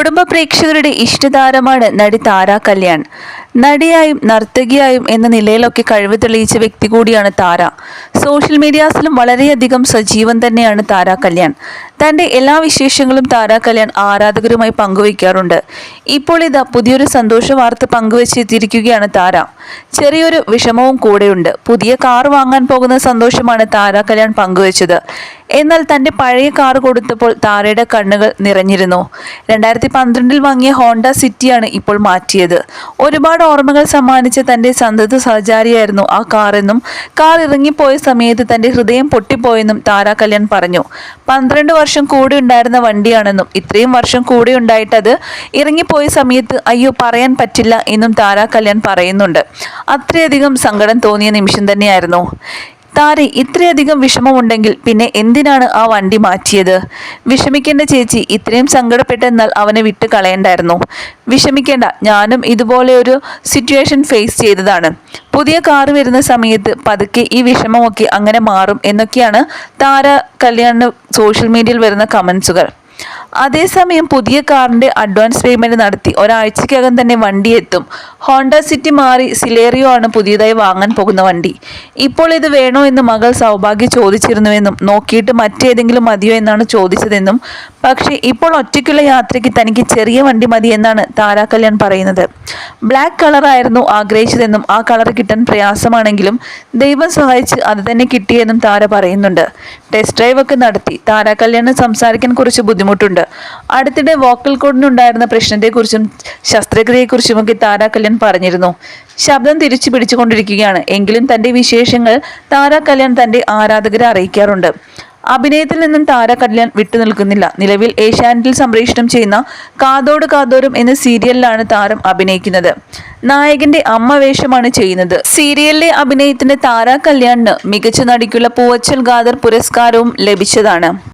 കുടുംബ പ്രേക്ഷകരുടെ ഇഷ്ടതാരമാണ് നടി താര കല്യാൺ. നടിയായും നർത്തകിയായും എന്ന നിലയിലൊക്കെ കഴിവ് തെളിയിച്ച വ്യക്തി കൂടിയാണ് താര. സോഷ്യൽ മീഡിയാസിലും വളരെയധികം സജീവം തന്നെയാണ് താര കല്യാൺ. തന്റെ എല്ലാ വിശേഷങ്ങളും താരാ കല്യാൺ ആരാധകരുമായി പങ്കുവയ്ക്കാറുണ്ട്. ഇപ്പോൾ ഇതാ പുതിയൊരു സന്തോഷ വാർത്ത പങ്കുവച്ചെത്തിയിരിക്കുകയാണ് താര. ചെറിയൊരു വിഷമവും കൂടെയുണ്ട്. പുതിയ കാർ വാങ്ങാൻ പോകുന്ന സന്തോഷമാണ് താര കല്യാൺ പങ്കുവച്ചത്. എന്നാൽ തന്റെ പഴയ കാർ കൊടുത്തപ്പോൾ താരയുടെ കണ്ണുകൾ നിറഞ്ഞിരുന്നു. രണ്ടായിരത്തി പന്ത്രണ്ടിൽ വാങ്ങിയ ഹോണ്ട സിറ്റിയാണ് ഇപ്പോൾ മാറ്റിയത്. ഒരുപാട് ഓർമ്മകൾ സമ്മാനിച്ച തന്റെ സന്തത സഹചാരിയായിരുന്നു ആ കാറെന്നും കാർ ഇറങ്ങിപ്പോയ സമയത്ത് തന്റെ ഹൃദയം പൊട്ടിപ്പോയെന്നും താര കല്യാൺ പറഞ്ഞു. പന്ത്രണ്ട് വർഷം കൂടെ ഉണ്ടായിരുന്ന വണ്ടിയാണെന്നും ഇത്രയും വർഷം കൂടെ ഉണ്ടായിട്ടത് ഇറങ്ങിപ്പോയ സമയത്ത് അയ്യോ പറയാൻ പറ്റില്ല എന്നും താര കല്യാൺ പറയുന്നുണ്ട്. അത്രയധികം സങ്കടം തോന്നിയ നിമിഷം തന്നെയായിരുന്നു. താരെ ഇത്രയധികം വിഷമമുണ്ടെങ്കിൽ പിന്നെ എന്തിനാണ് ആ വണ്ടി മാറ്റിയത്? വിഷമിക്കേണ്ട ചേച്ചി ഇത്രയും സങ്കടപ്പെട്ടെന്നാൽ അവനെ വിട്ട് കളയണ്ടായിരുന്നു. വിഷമിക്കേണ്ട ഞാനും ഇതുപോലെ ഒരു സിറ്റുവേഷൻ ഫേസ് ചെയ്തതാണ്. പുതിയ കാർ വരുന്ന സമയത്ത് പതുക്കെ ഈ വിഷമമൊക്കെ അങ്ങനെ മാറും എന്നൊക്കെയാണ് താര കല്യാണിന് സോഷ്യൽ മീഡിയയിൽ വരുന്ന കമൻസുകൾ അതേസമയം പുതിയ കാറിന്റെ അഡ്വാൻസ് പേയ്മെന്റ് നടത്തി ഒരാഴ്ചക്കകം തന്നെ വണ്ടി എത്തും. ഹോണ്ട സിറ്റി മാറി സിലേറിയോ ആണ് പുതിയതായി വാങ്ങാൻ പോകുന്ന വണ്ടി. ഇപ്പോൾ ഇത് വേണോ എന്ന് മകൾ സൗഭാഗ്യ ചോദിച്ചിരുന്നുവെന്നും നോക്കിയിട്ട് മറ്റേതെങ്കിലും മതിയോ എന്നാണ് ചോദിച്ചതെന്നും പക്ഷേ ഇപ്പോൾ ഒറ്റയ്ക്കുള്ള യാത്രയ്ക്ക് തനിക്ക് ചെറിയ വണ്ടി മതി എന്നാണ് താരാ കല്യാൺ പറയുന്നത്. ബ്ലാക്ക് കളറായിരുന്നു ആഗ്രഹിച്ചതെന്നും ആ കളർ കിട്ടാൻ പ്രയാസമാണെങ്കിലും ദൈവം സഹായിച്ച് അത് തന്നെ കിട്ടിയെന്നും താര പറയുന്നുണ്ട്. ടെസ്റ്റ് ഡ്രൈവ് ഒക്കെ നടത്തി. താരാ കല്യാണം സംസാരിക്കാൻ കുറച്ച് ബുദ്ധിമുട്ടുണ്ട്. അടുത്തിടെ വോക്കൽ കോഡിനുണ്ടായിരുന്ന പ്രശ്നത്തെക്കുറിച്ചും ശസ്ത്രക്രിയയെക്കുറിച്ചുമൊക്കെ കല്യാൺ പറഞ്ഞിരുന്നു. ശബ്ദം തിരിച്ചു പിടിച്ചുകൊണ്ടിരിക്കുകയാണ്. എങ്കിലും തന്റെ വിശേഷങ്ങൾ താരാ കല്യാൺ തന്റെ ആരാധകരെ അറിയിക്കാറുണ്ട്. അഭിനയത്തിൽ നിന്നും താര കല്യാൺ വിട്ടുനിൽക്കുന്നില്ല നിലവിൽ ഏഷ്യാനെറ്റിൽ സംപ്രേഷണം ചെയ്യുന്ന കാതോട് കാതോരും എന്ന സീരിയലിലാണ് താരം അഭിനയിക്കുന്നത്. നായകന്റെ അമ്മ വേഷമാണ് ചെയ്യുന്നത്. സീരിയലിലെ അഭിനയത്തിന് താര കല്യാണിന് മികച്ച നടിക്കുള്ള പൂവച്ചൽ ഗാദർ പുരസ്കാരവും ലഭിച്ചതാണ്.